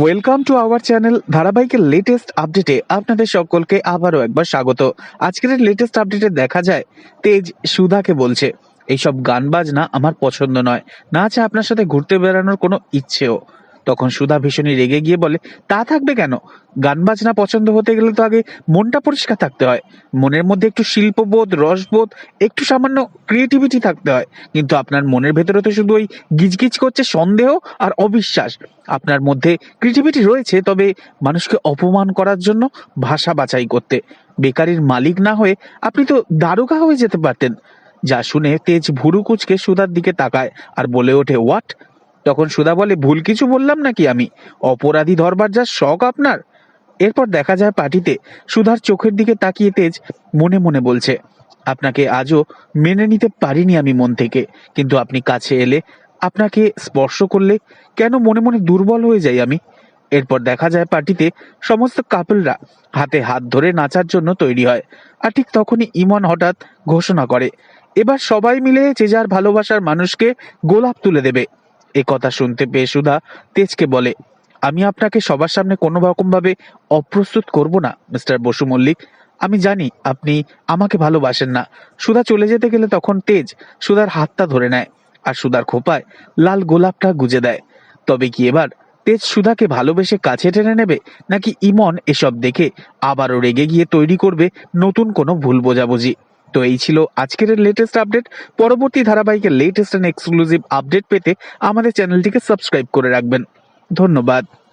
Welcome to our channel ধারাবাহিকের latest আপডেটে আপনাদের সকলকে আবারও একবার স্বাগত। আজকের লেটেস্ট আপডেটে দেখা যায়, তেজ সুধাকে বলছে। এইসব গান বাজনা আমার পছন্দ নয়। না আছে আপনার সাথে ঘুরতে বেড়ানোর কোনো ইচ্ছেও। তখন সুধা ভীষণই রেগে গিয়ে বলে, তা থাকবে কেন? গান বাজনা পছন্দ হতে গেলে তো আগে মনটা পরিষ্কার থাকতে হয়। মনের মধ্যে একটু শিল্পবোধ, রসবোধ, একটু সামান্য ক্রিয়েটিভিটি থাকতে হয়। কিন্তু আপনার মনের ভেতরে তো শুধু ওই গিজগিজ করছে সন্দেহ আর অবিশ্বাস। আপনার মধ্যে ক্রিয়েটিভিটি রয়েছে, তবে মানুষকে অপমান করার জন্য ভাষা বাছাই করতে। বেকারির মালিক না হয়ে আপনি তো দারোগা হয়ে যেতে পারতেন। যা শুনে তেজ ভুরু কুচকে সুধার দিকে তাকায় আর বলে ওঠে, হোয়াট? তখন সুধা বলে, ভুল কিছু বললাম নাকি আমি? অপরাধী ধরবার যা শখ আপনার? এরপর দেখা যায় পার্টিতে সুধার চোখের দিকে তাকিয়ে তেজ মনে মনে বলছে, আপনাকে আজও মেনে নিতে পারিনি আমি মন থেকে, কিন্তু আপনি কাছে এলে আপনাকে স্পর্শ করলে কেন মনে মনে দুর্বল হয়ে যাই আমি? এরপর দেখা যায় পার্টিতে সমস্ত কাপলরা হাতে হাত ধরে নাচার জন্য তৈরি হয়, আর ঠিক তখনই ইমন হঠাৎ ঘোষণা করে, এবার সবাই মিলে যে যার ভালোবাসার মানুষকে গোলাপ তুলে দেবে। এ কথা শুনতে পেয়ে সুধা তেজকে বলে, আমি আপনাকে সবার সামনে কোনো রকম ভাবে অপ্রস্তুত করব না, মিস্টার বসু মল্লিক। আমি জানি আপনি আমাকে ভালোবাসেন না। সুধা চলে যেতে গেলে তখন তেজ সুধার হাতটা ধরে নেয় আর সুধার খোপায় লাল গোলাপটা গুজে দেয়। তবে কি এবার তেজ সুধাকে ভালোবেসে কাছে টেনে নেবে, নাকি ইমন এসব দেখে আবারও রেগে গিয়ে তৈরি করবে নতুন কোনো ভুল বোঝাবুঝি? তো এই ছিল আজকের লেটেস্ট আপডেট পরবর্তী ধারাবাহিকের লেটেস্ট এন্ড এক্সক্লুসিভ আপডেট পেতে আমাদের চ্যানেলটিকে সাবস্ক্রাইব করে রাখবেন। ধন্যবাদ।